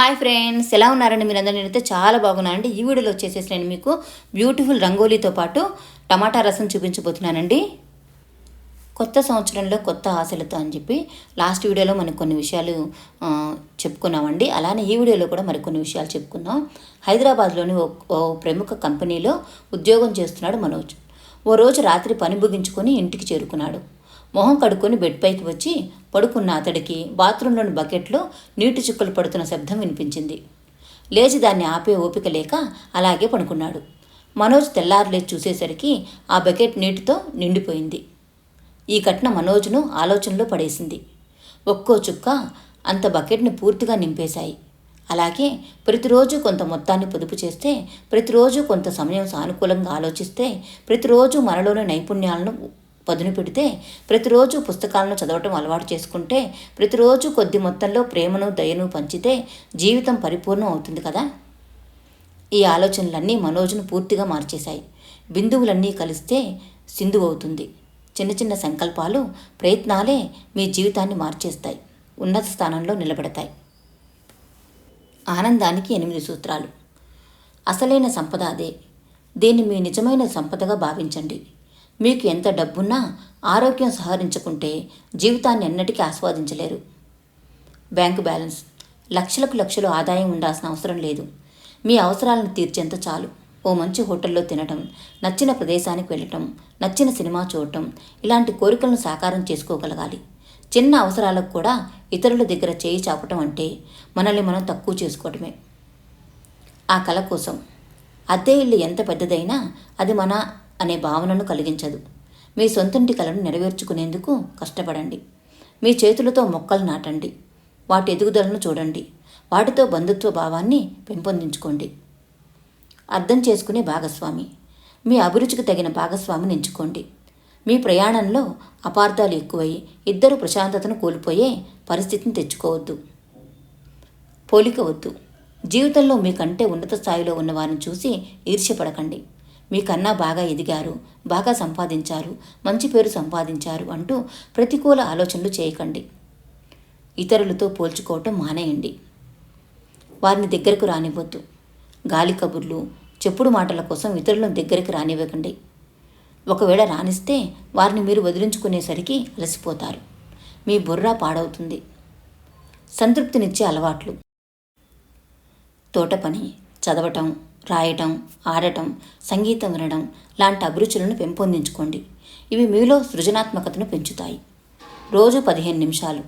Hi friends ఎలా ఉన్నారండి మీరందరూ? నేనైతే చాలా బాగున్నానండి ఈ వీడియోలో వచ్చేసేసి నేను మీకు బ్యూటిఫుల్ రంగోలీతో పాటు టమాటా రసం చూపించబోతున్నానండి. కొత్త సంవత్సరంలో కొత్త ఆశలతో అని చెప్పి లాస్ట్ వీడియోలో మనకు కొన్ని విషయాలు చెప్పుకున్నామండి. అలానే ఈ వీడియోలో కూడా మరికొన్ని విషయాలు చెప్పుకుందాం. హైదరాబాద్లోని ఓ ఓ ప్రముఖ కంపెనీలో ఉద్యోగం చేస్తున్నాడు మనోజ్. ఓ రోజు రాత్రి పని ముగించుకొని ఇంటికి చేరుకున్నాడు. మొహం కడుక్కొని బెడ్ పైకి వచ్చి పడుకున్న అతడికి బాత్రూంలోని బకెట్లో నీటి చుక్కలు పడుతున్న శబ్దం వినిపించింది. లేచి దాన్ని ఆపే ఓపిక లేక అలాగే పడుకున్నాడు. మనోజ్ తెల్లారు లేచి చూసేసరికి ఆ బకెట్ నీటితో నిండిపోయింది. ఈ ఘటన మనోజ్ను ఆలోచనలో పడేసింది. ఒక్కో చుక్క అంత బకెట్ని పూర్తిగా నింపేశాయి. అలాగే ప్రతిరోజు కొంత మొత్తాన్ని పొదుపు చేస్తే ప్రతిరోజు కొంత సమయం సానుకూలంగా ఆలోచిస్తే ప్రతిరోజు మనలోని నైపుణ్యాలను పదును పెడితే ప్రతిరోజు పుస్తకాలను చదవటం అలవాటు చేసుకుంటే ప్రతిరోజు కొద్ది మొత్తంలో ప్రేమను దయను పంచితే జీవితం పరిపూర్ణం అవుతుంది కదా? ఈ ఆలోచనలన్నీ మనోజ్ను పూర్తిగా మార్చేశాయి. బిందువులన్నీ కలిస్తే సింధు అవుతుంది. చిన్న చిన్న సంకల్పాలు ప్రయత్నాలే మీ జీవితాన్ని మార్చేస్తాయి. ఉన్నత స్థానంలో నిలబెడతాయి. ఆనందానికి ఎనిమిది సూత్రాలు. అసలైన సంపద అదే. దీన్ని మీ నిజమైన సంపదగా భావించండి. మీకు ఎంత డబ్బున్నా ఆరోగ్యం సహరించుకుంటే జీవితాన్ని ఎన్నటికీ ఆస్వాదించలేరు. Bank balance. లక్షలకు లక్షలు ఆదాయం ఉండాల్సిన అవసరం లేదు. మీ అవసరాలను తీర్చేంత చాలు. ఓ మంచి హోటల్లో తినటం నచ్చిన ప్రదేశానికి వెళ్ళటం నచ్చిన సినిమా చూడటం ఇలాంటి కోరికలను సాకారం చేసుకోగలగాలి. చిన్న అవసరాలకు కూడా ఇతరుల దగ్గర చేయి చాపటం అంటే మనల్ని మనం తక్కువ చేసుకోవటమే. ఆ కళ కోసం. అద్దె ఇల్లు ఎంత పెద్దదైనా అది మన అనే భావనను కలిగించదు. మీ సొంతంటి కలను నెరవేర్చుకునేందుకు కష్టపడండి. మీ చేతులతో మొక్కలు నాటండి. వాటి ఎదుగుదలను చూడండి. వాటితో బంధుత్వ భావాన్ని పెంపొందించుకోండి. అర్థం చేసుకునే భాగస్వామి. మీ అభిరుచికి తగిన భాగస్వామిని ఎంచుకోండి మీ ప్రయాణంలో అపార్థాలు ఎక్కువై ఇద్దరు ప్రశాంతతను కోల్పోయే పరిస్థితిని తెచ్చుకోవద్దు. పోలిక వద్దు. జీవితంలో మీకంటే ఉన్నత స్థాయిలో ఉన్నవారిని చూసి ఈర్ష్యపడకండి. మీకన్నా బాగా ఎదిగారు బాగా సంపాదించారు మంచి పేరు సంపాదించారు అంటూ ప్రతికూల ఆలోచనలు చేయకండి. ఇతరులతో పోల్చుకోవటం మానేయండి. వారిని దగ్గరకు రానివ్వద్దు. గాలి కబుర్లు చెప్పుడు మాటల కోసం ఇతరులను దగ్గరికి రానివ్వకండి. ఒకవేళ రానిస్తే వారిని మీరు వదిలించుకునేసరికి అలసిపోతారు. మీ బుర్ర పాడవుతుంది. సంతృప్తినిచ్చే అలవాట్లు. తోట పని చదవటం రాయటం ఆడటం సంగీతం వినడం లాంటి అభిరుచులను పెంపొందించుకోండి. ఇవి మీలో సృజనాత్మకతను పెంచుతాయి. రోజు పదిహేను నిమిషాలు.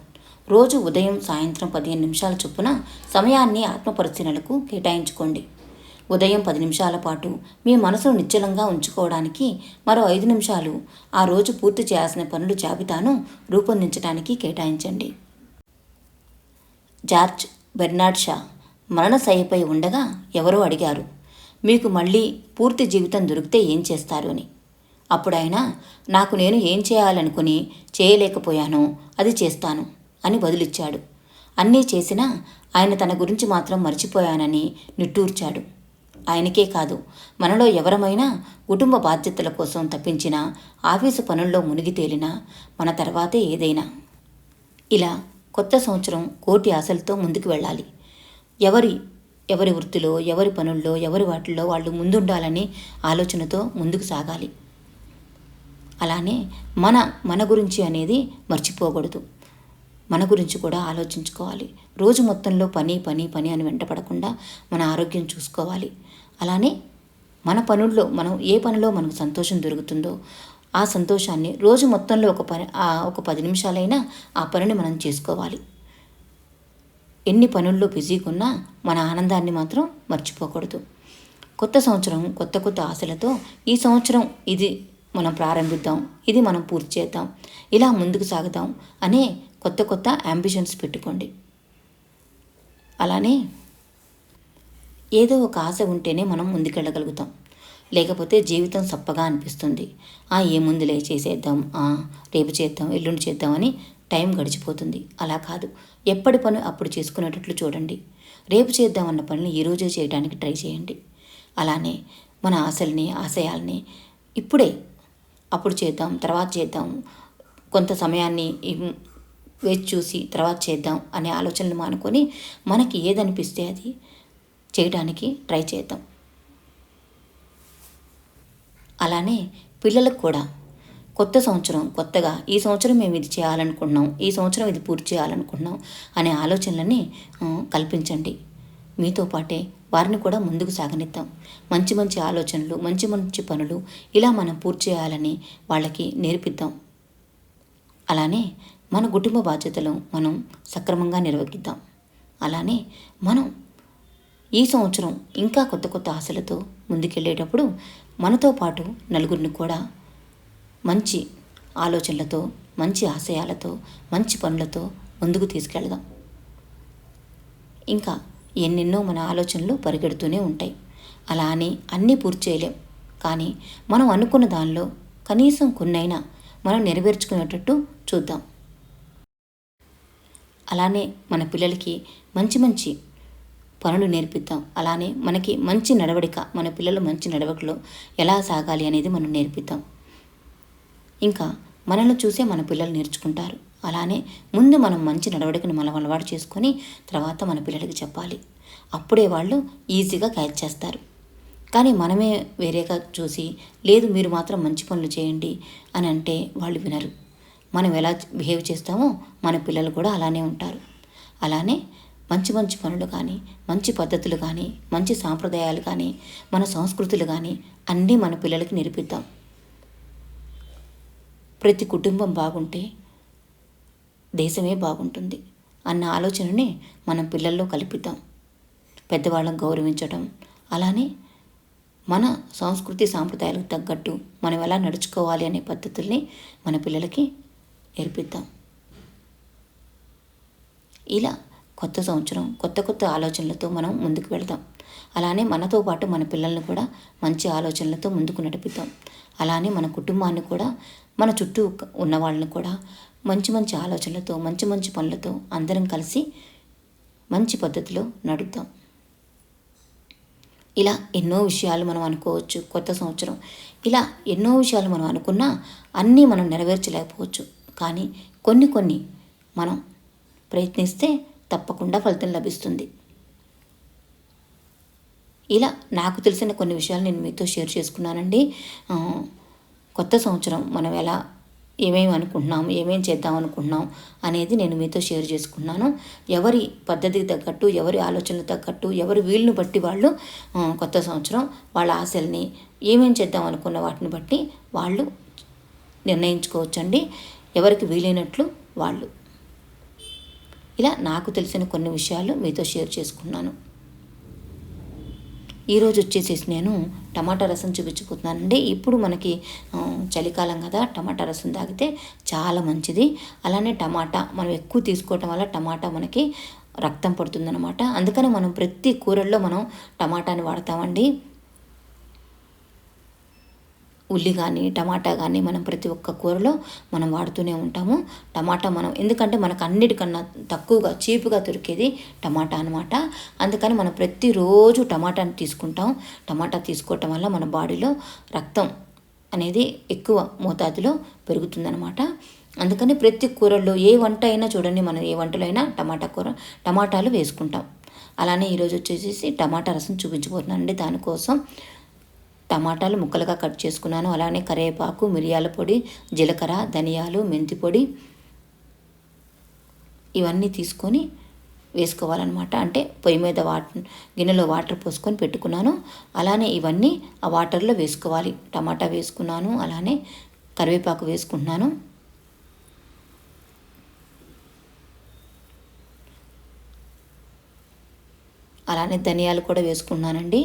రోజు ఉదయం సాయంత్రం పదిహేను నిమిషాల చొప్పున సమయాన్ని ఆత్మపరిశీలనలకు కేటాయించుకోండి. ఉదయం పది నిమిషాల పాటు మీ మనసును నిశ్చలంగా ఉంచుకోవడానికి మరో ఐదు నిమిషాలు ఆ రోజు పూర్తి చేయాల్సిన పనుల జాబితాను రూపొందించడానికి కేటాయించండి. జార్జ్ బెర్నాడ్ షా మరణశయ్యపై ఉండగా ఎవరో అడిగారు. మీకు మళ్ళీ పూర్తి జీవితం దొరికితే ఏం చేస్తారు అని. అప్పుడైనా నాకు నేను ఏం చేయాలనుకుని చేయలేకపోయానో అది చేస్తాను అని బదులిచ్చాడు. అన్నీ చేసినా ఆయన తన గురించి మాత్రం మర్చిపోయానని నిట్టూర్చాడు. ఆయనకే కాదు మనలో ఎవరమైనా కుటుంబ బాధ్యతల కోసం తప్పించిన ఆఫీసు పనుల్లో మునిగి తేలినా మన తర్వాతే ఏదైనా. ఇలా కొత్త సంవత్సరం కోటి ఆశలతో ముందుకు వెళ్ళాలి. ఎవరి ఎవరి వృత్తిలో ఎవరి పనుల్లో ఎవరి వాటిల్లో వాళ్ళు ముందుండాలనే ఆలోచనతో ముందుకు సాగాలి. అలానే మన మన గురించి అనేది మర్చిపోకూడదు. మన గురించి కూడా ఆలోచించుకోవాలి. రోజు మొత్తంలో పని పని పని అని వెంటపడకుండా మన ఆరోగ్యం చూసుకోవాలి. అలానే మన పనుల్లో మనం ఏ పనిలో మనకు సంతోషం దొరుకుతుందో ఆ సంతోషాన్ని రోజు మొత్తంలో ఒక పని ఒక పది నిమిషాలైనా ఆ పనిని మనం చేసుకోవాలి. ఎన్ని పనుల్లో బిజీగా ఉన్నా మన ఆనందాన్ని మాత్రం మర్చిపోకూడదు. కొత్త సంవత్సరం కొత్త కొత్త ఆశలతో ఈ సంవత్సరం ఇది మనం ప్రారంభిద్దాం ఇది మనం పూర్తి చేద్దాం ఇలా ముందుకు సాగుదాం అనే కొత్త కొత్త అంబిషన్స్ పెట్టుకోండి. అలానే ఏదో ఒక ఆశ ఉంటేనే మనం ముందుకెళ్ళగలుగుతాం. లేకపోతే జీవితం సప్పగా అనిపిస్తుంది. ఆ ఏముందిలే చేసేద్దాం ఆ రేపు చేద్దాం ఎల్లుండి చేద్దామని టైం గడిచిపోతుంది. అలా కాదు. ఎప్పటి పని అప్పుడు చేసుకునేటట్లు చూడండి. రేపు చేద్దామన్న పనిని ఈరోజే చేయడానికి ట్రై చేయండి. అలానే మన ఆశల్ని ఆశయాల్ని ఇప్పుడే అప్పుడు చేద్దాం తర్వాత చేద్దాం కొంత సమయాన్ని వేచి చూసి తర్వాత చేద్దాం అనే ఆలోచనలు మానుకొని మనకి ఏదనిపిస్తే అది చేయడానికి ట్రై చేద్దాం. అలానే పిల్లలకు కూడా కొత్త సంవత్సరం కొత్తగా ఈ సంవత్సరం మేము ఇది చేయాలనుకుంటున్నాం ఈ సంవత్సరం ఇది పూర్తి చేయాలనుకుంటున్నాం అనే ఆలోచనలని కల్పించండి. మీతో పాటే వారిని కూడా ముందుకు సాగనిద్దాం. మంచి మంచి ఆలోచనలు మంచి మంచి పనులు ఇలా మనం పూర్తి చేయాలని వాళ్ళకి నేర్పిద్దాం. అలానే మన కుటుంబ బాధ్యతలు మనం సక్రమంగా నిర్వహిద్దాం. అలానే మనం ఈ సంవత్సరం ఇంకా కొత్త కొత్త ఆశలతో ముందుకెళ్ళేటప్పుడు మనతో పాటు నలుగురిని కూడా మంచి ఆలోచనలతో మంచి ఆశయాలతో మంచి పనులతో ముందుకు తీసుకెళ్దాం. ఇంకా ఎన్నెన్నో మన ఆలోచనలు పరిగెడుతూనే ఉంటాయి. అలా అని అన్నీ పూర్తి చేయలేం. కానీ మనం అనుకున్న దానిలో కనీసం కొన్నైనా మనం నెరవేర్చుకునేటట్టు చూద్దాం. అలానే మన పిల్లలకి మంచి మంచి పనులు నేర్పిద్దాం. అలానే మనకి మంచి నడవడిక మన పిల్లలు మంచి నడవడికలో ఎలా సాగాలి అనేది మనం నేర్పిద్దాం. ఇంకా మనల్ని చూసే మన పిల్లలు నేర్చుకుంటారు. అలానే ముందు మనం మంచి నడవడికను మనం అలవాటు చేసుకొని తర్వాత మన పిల్లలకి చెప్పాలి. అప్పుడే వాళ్ళు ఈజీగా క్యాచ్ చేస్తారు. కానీ మనమే వేరేగా చూసి లేదు మీరు మాత్రం మంచి పనులు చేయండి అని అంటే వాళ్ళు వినరు. మనం ఎలా బిహేవ్ చేస్తామో మన పిల్లలు కూడా అలానే ఉంటారు. అలానే మంచి మంచి పనులు కానీ మంచి పద్ధతులు కానీ మంచి సాంప్రదాయాలు కానీ మన సంస్కృతులు కానీ అన్నీ మన పిల్లలకి నేర్పిద్దాం. ప్రతి కుటుంబం బాగుంటే దేశమే బాగుంటుంది అన్న ఆలోచనని మనం పిల్లల్లో కల్పిద్దాం. పెద్దవాళ్ళని గౌరవించడం అలానే మన సంస్కృతి సాంప్రదాయాలకు తగ్గట్టు మనం ఎలా నడుచుకోవాలి అనే పద్ధతుల్ని మన పిల్లలకి నేర్పిద్దాం. ఇలా కొత్త సంవత్సరం కొత్త కొత్త ఆలోచనలతో మనం ముందుకు వెళ్దాం. అలానే మనతో పాటు మన పిల్లల్ని కూడా మంచి ఆలోచనలతో ముందుకు నడిపిద్దాం. అలానే మన కుటుంబాన్ని కూడా మన చుట్టూ ఉన్న వాళ్ళని కూడా మంచి మంచి ఆలోచనలతో మంచి మంచి పనులతో అందరం కలిసి మంచి పద్ధతిలో నడుద్దాం. ఇలా ఎన్నో విషయాలు మనం అనుకోవచ్చు కొత్త సంవత్సరం. ఇలా ఎన్నో విషయాలు మనం అనుకున్నా అన్నీ మనం నెరవేర్చలేకపోవచ్చు. కానీ కొన్ని కొన్ని మనం ప్రయత్నిస్తే తప్పకుండా ఫలితం లభిస్తుంది. ఇలా నాకు తెలిసిన కొన్ని విషయాలు నేను మీతో షేర్ చేసుకున్నానండి. కొత్త సంవత్సరం మనం ఎలా ఏమేమి అనుకుంటున్నాం ఏమేమి చేద్దాం అనుకుంటున్నాం అనేది నేను మీతో షేర్ చేసుకున్నాను. ఎవరి పద్ధతికి తగ్గట్టు ఎవరి ఆలోచనలు తగ్గట్టు ఎవరి వీళ్ళని బట్టి వాళ్ళు కొత్త సంవత్సరం వాళ్ళ ఆశల్ని ఏమేమి చేద్దాం అనుకున్న వాటిని బట్టి వాళ్ళు నిర్ణయించుకోవచ్చండి. ఎవరికి వీలైనట్లు వాళ్ళు ఇలా నాకు తెలిసిన కొన్ని విషయాలు మీతో షేర్ చేసుకున్నాను. ఈరోజు వచ్చేసేసి నేను టమాటా రసం చూపించుకుంటున్నానండి. ఇప్పుడు మనకి చలికాలం కదా టమాటా రసం తాగితే చాలా మంచిది. అలానే టమాటా మనం ఎక్కువ తీసుకోవటం వల్ల టమాటా మనకి రక్తం పడుతుందన్నమాట. అందుకని మనం ప్రతి కూరల్లో మనం టమాటాని వాడతామండి. ఉల్లి కానీ టమాటా కానీ మనం ప్రతి ఒక్క కూరలో మనం వాడుతూనే ఉంటాము. టమాటా మనం ఎందుకంటే మనకు అన్నిటికన్నా తక్కువగా చీపుగా దొరికేది టమాటా అనమాట అందుకని మనం ప్రతిరోజు టమాటాని తీసుకుంటాం. టమాటా తీసుకోవటం వల్ల మన బాడీలో రక్తం అనేది ఎక్కువ మోతాదులో పెరుగుతుందనమాట అందుకని ప్రతి కూరల్లో ఏ వంట అయినా చూడండి మనం ఏ వంటలో అయినా టమాటా కూర టమాటాలు వేసుకుంటాం. అలానే ఈరోజు వచ్చేసి టమాటా రసం చూపించబోతున్నానండి. దానికోసం టమాటాలు ముక్కలుగా కట్ చేసుకున్నాను. అలానే కరివేపాకు మిరియాల పొడి జీలకర్ర ధనియాలు మెంతి పొడి ఇవన్నీ తీసుకొని వేసుకోవాలన్నమాట. అంటే పొయ్యి మీద వాటర్ గిన్నెలో వాటర్ పోసుకొని పెట్టుకున్నాను. అలానే ఇవన్నీ ఆ వాటర్లో వేసుకోవాలి. టమాటా వేసుకున్నాను. అలానే కరివేపాకు వేసుకుంటున్నాను. అలానే ధనియాలు కూడా వేసుకున్నానండి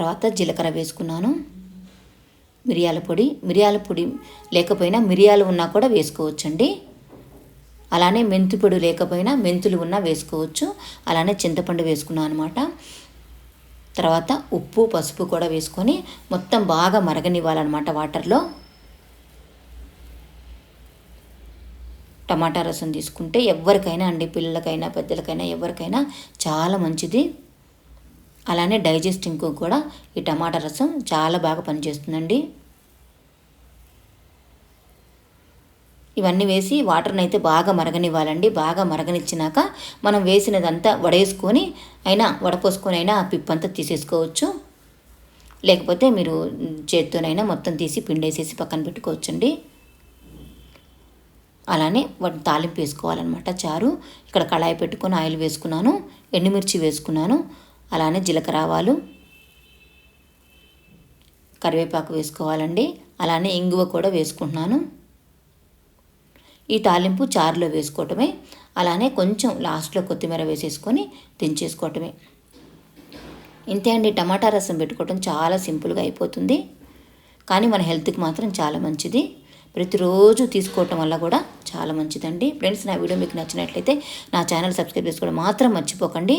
తర్వాత జీలకర్ర వేసుకున్నాను. మిరియాల పొడి మిరియాల పొడి లేకపోయినా మిరియాలు ఉన్నా కూడా వేసుకోవచ్చండి. అలానే మెంతి పొడి లేకపోయినా మెంతులు ఉన్నా వేసుకోవచ్చు. అలానే చింతపండు వేసుకున్నాను అనమాట తర్వాత ఉప్పు పసుపు కూడా వేసుకొని మొత్తం బాగా మరగనివ్వాలన్నమాట వాటర్లో. టమాటా రసం తీసుకుంటే ఎవరికైనా అండి పిల్లలకైనా పెద్దలకైనా ఎవరికైనా చాలా మంచిది. అలానే డైజెస్టింగ్కు కూడా ఈ టమాటా రసం చాలా బాగా పనిచేస్తుందండి. ఇవన్నీ వేసి వాటర్ని అయితే బాగా మరగనివ్వాలండి. బాగా మరగనిచ్చినాక మనం వేసినదంతా వడేసుకొని అయినా వడపోసుకొని అయినా ఆ పిప్పంతా తీసేసుకోవచ్చు. లేకపోతే మీరు చేత్తోనైనా మొత్తం తీసి పిండేసేసి పక్కన పెట్టుకోవచ్చండి. అలానే వాటిని తాలింపు వేసుకోవాలన్నమాట చారు. ఇక్కడ కళాయి పెట్టుకొని ఆయిల్ వేసుకున్నాను ఎండుమిర్చి వేసుకున్నాను. అలానే జీలకర్ర ఆవాలు కరివేపాకు వేసుకోవాలండి. అలానే ఇంగువ కూడా వేసుకుంటున్నాను. ఈ తాలింపు చారులో వేసుకోవటమే. అలానే కొంచెం లాస్ట్లో కొత్తిమీర వేసేసుకొని దించేసుకోవటమే. ఇంతే అండి టమాటా రసం పెట్టుకోవటం చాలా సింపుల్గా అయిపోతుంది. కానీ మన హెల్త్కి మాత్రం చాలా మంచిది. ప్రతిరోజు తీసుకోవటం వల్ల కూడా చాలా మంచిదండి. ఫ్రెండ్స్ నా వీడియో మీకు నచ్చినట్లయితే నా ఛానల్ సబ్స్క్రైబ్ చేసుకోవడం మాత్రం మర్చిపోకండి.